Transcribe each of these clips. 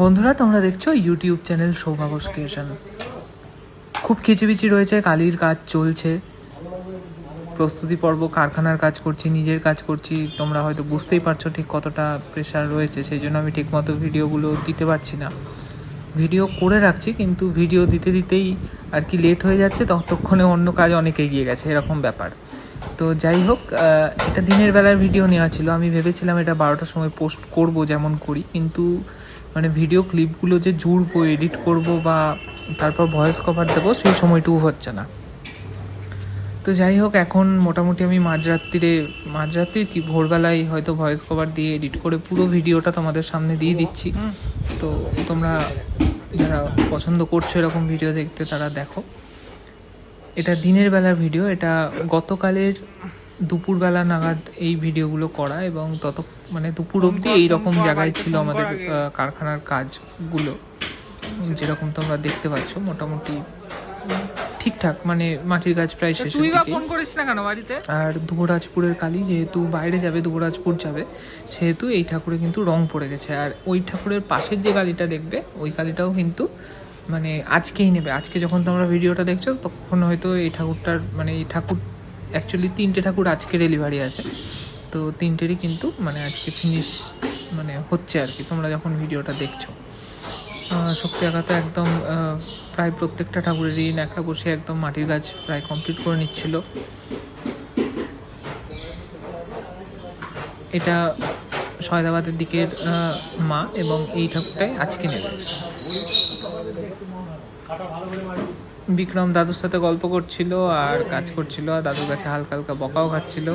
বন্ধুরা, তোমরা দেখছ ইউটিউব চ্যানেল সৌভাগস ক্রিয়েশন খুব খিচিবিচি রয়েছে, কালির কাজ চলছে। প্রস্তুতি পর্ব, কারখানার কাজ করছি, নিজের কাজ করছি। তোমরা হয়তো বুঝতেই পারছ ঠিক কতটা প্রেশার রয়েছে, সেই জন্য আমি ঠিকমতো ভিডিওগুলো দিতে পারছি না। ভিডিও করে রাখছি, কিন্তু ভিডিও দিতে দিতেই আর কি লেট হয়ে যাচ্ছে, ততক্ষণে অন্য কাজ অনেক এগিয়ে গেছে, এরকম ব্যাপার। তো যাই হোক এটা দিনের বেলার ভিডিও নেওয়া ছিল। আমি ভেবেছিলাম এটা বারোটার সময় পোস্ট করব যেমন করি, কিন্তু মানে ভিডিও ক্লিপগুলো যে জুড়বো এডিট করব বা তারপর ভয়েস কভার দেবো, সেই সময়টুকু হচ্ছে না। তো যাই হোক, এখন মোটামুটি আমি মাঝরাত্রিরে মাঝরাত্রির কি, ভোরবেলায় হয়তো ভয়েস কভার দিয়ে এডিট করে পুরো ভিডিওটা তোমাদের সামনে দিয়ে দিচ্ছি। তো তোমরা যারা পছন্দ করছ এরকম ভিডিও দেখতে, তারা দেখো। এটা দিনের বেলার ভিডিও এটা গতকালের দুপুরবেলা নাগাদ এই ভিডিওগুলো করা এবং তত মানে দুপুর অবধি এইরকম জায়গায় ছিল আমাদের কারখানার কাজগুলো। যেরকম তোমরা দেখতে পাচ্ছ মোটামুটি ঠিকঠাক মানে মাটির কাজ প্রায় বাড়িতে? আর দুবরাজপুরের কালী যেহেতু বাইরে যাবে দুবরাজপুর যাবে সেহেতু এই ঠাকুরে কিন্তু রং পড়ে গেছে। আর ওই ঠাকুরের পাশের যে কালীটা দেখবে ওই কালীটাও কিন্তু মানে আজকেই নেবে। আজকে যখন তোমরা ভিডিওটা দেখছ তখন হয়তো এই ঠাকুরটার মানে এই ঠাকুর অ্যাকচুয়ালি তিনটে ঠাকুর আজকে ডেলিভারি আছে। তো তিনটেরই কিন্তু মানে আজকে ফিনিশ মানে হচ্ছে আর কি, তোমরা যখন ভিডিওটা দেখছ। শক্তি আঘাতে একদম প্রায় প্রত্যেকটা ঠাকুরেরই ন্যাকড়া বসে একদম মাটির গাছ প্রায় কমপ্লিট করে নিচ্ছিল। এটা সয়দাবাদের দিকের মা এবং এই ঠাকুরটাই আজকে নেবে। বিক্রম দাদুর সাথে গল্প করছিল আর কাজ করছিল আর দাদুর কাছে হালকা হালকা বকাও খাচ্ছিল।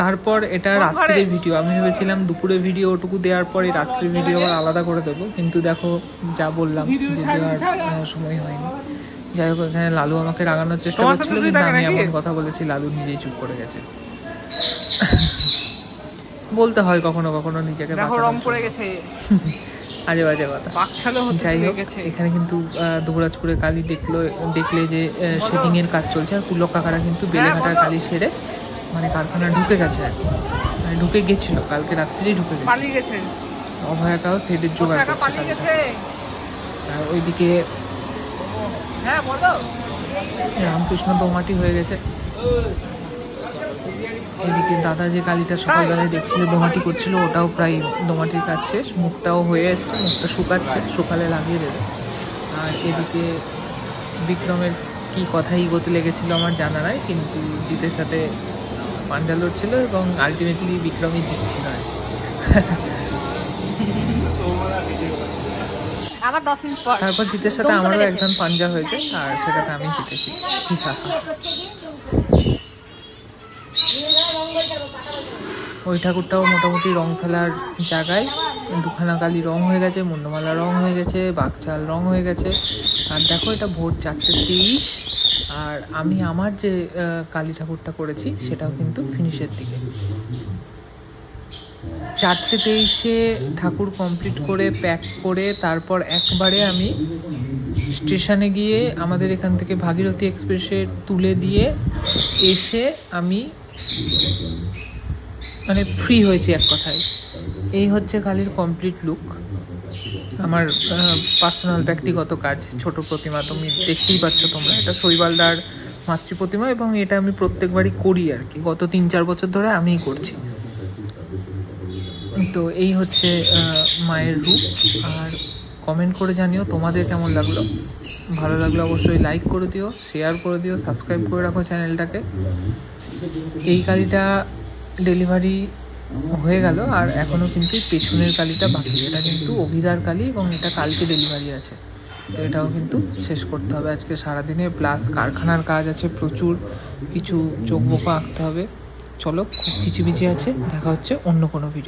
তারপর এটা রাত্রে ভিডিও। আমি ভেবেছিলাম দুপুরে ভিডিও ওটুকু দেওয়ার পরে রাত্রে ভিডিও আবার আলাদা করে দেবো কিন্তু দেখো যা বললাম যে দেওয়ার সময় হয়নি। যাই হোক এখানে লালু আমাকে রাগানোর চেষ্টা করছিল কিন্তু আমি? এমন কথা বলেছি লালু নিজেই চুপ করে গেছে। বলতে হয় কখনো কখনো নিজেকে দেখো রং পড়ে গেছে। আজে বাজে কথা। যাই হোক এখানে কিন্তু দুবরাজপুরে কালী দেখল দেখলে যে শেডিং এর কাজ চলছে। আর পুলক কাকারা কিন্তু বেলেঘাটার বলো। কালী সেরে মানে কারখানা ঢুকে গেছে আর মানে ঢুকে গেছিল কালকে রাত্রেই ঢুকে গেছে। অভয়াকাও সেটের জোগাড় করছে কালকে। আর ওইদিকে হ্যাঁ রামকৃষ্ণ দোমাটি হয়ে গেছে। এদিকে দাদা যে কালীটা সকালবেলায় দেখছিল দোমাটি করছিল ওটাও প্রায় দোমাটির কাজ শেষ। মুখটাও হয়ে এসছে মুখটা শুকাচ্ছে শুকালে লাগিয়ে দেবে। আর এদিকে বিক্রমের কি কথাই গতি লেগেছিল আমার জানা নাই কিন্তু জিতের সাথে পাঞ্জা লড়ছিল এবং আলটিমেটলি বিক্রমই জিতছিল আর আবার দশ মিনিট পর। তারপর জিতের সাথে আমারও একজন পাঞ্জা হয়েছে আর সেটাতে আমি জিতেছি। ঠিক আছে ওই ঠাকুরটাও মোটামুটি রং ফেলার জায়গায়। দুখানা কালি রং হয়ে গেছে, মুন্ডমালা রং হয়ে গেছে, বাকচাল রং হয়ে গেছে। আর দেখো এটা ভোর চারটে তেইশ আর আমি আমার যে কালী ঠাকুরটা করেছি, সেটাও কিন্তু ফিনিশের দিকে। চারটে তেইশে ঠাকুর কমপ্লিট করে প্যাক করে, তারপর একবারে আমি স্টেশনে গিয়ে আমাদের এখান থেকে ভাগীরথী এক্সপ্রেসে তুলে দিয়ে এসে আমি মানে ফ্রি হয়েছি এক কথায়। এই হচ্ছে কালির কমপ্লিট লুক আমার পার্সোনাল ব্যক্তিগত কাজ, ছোট প্রতিমা। তুমি দেখতেই পাচ্ছ তোমরা, এটা শৈবালদার মাতৃ প্রতিমা এবং এটা আমি প্রত্যেকবারই করি আর কি। গত তিন, চার বছর ধরে আমিই করছি। তো এই হচ্ছে মায়ের রূপ। আর কমেন্ট করে জানিও তোমাদের কেমন লাগল। ভালো লাগলে অবশ্যই লাইক করে দিও শেয়ার করে দিও সাবস্ক্রাইব করে রাখো চ্যানেলটাকে। এই কালিটা ডেলিভারি হয়ে গেল আর এখনও কিন্তু পেছনের কালিটা বাকি। এটা কিন্তু অভিদার কালি এবং এটা কালকে ডেলিভারি আছে। তো এটাও কিন্তু শেষ করতে হবে। আজকে সারাদিনে প্লাস কারখানার কাজ আছে প্রচুর। কিছু চোখ বোকা আঁকতে হবে। চলো, খুব কিচিমিচি আছে। দেখা হচ্ছে অন্য কোনো ভিডিও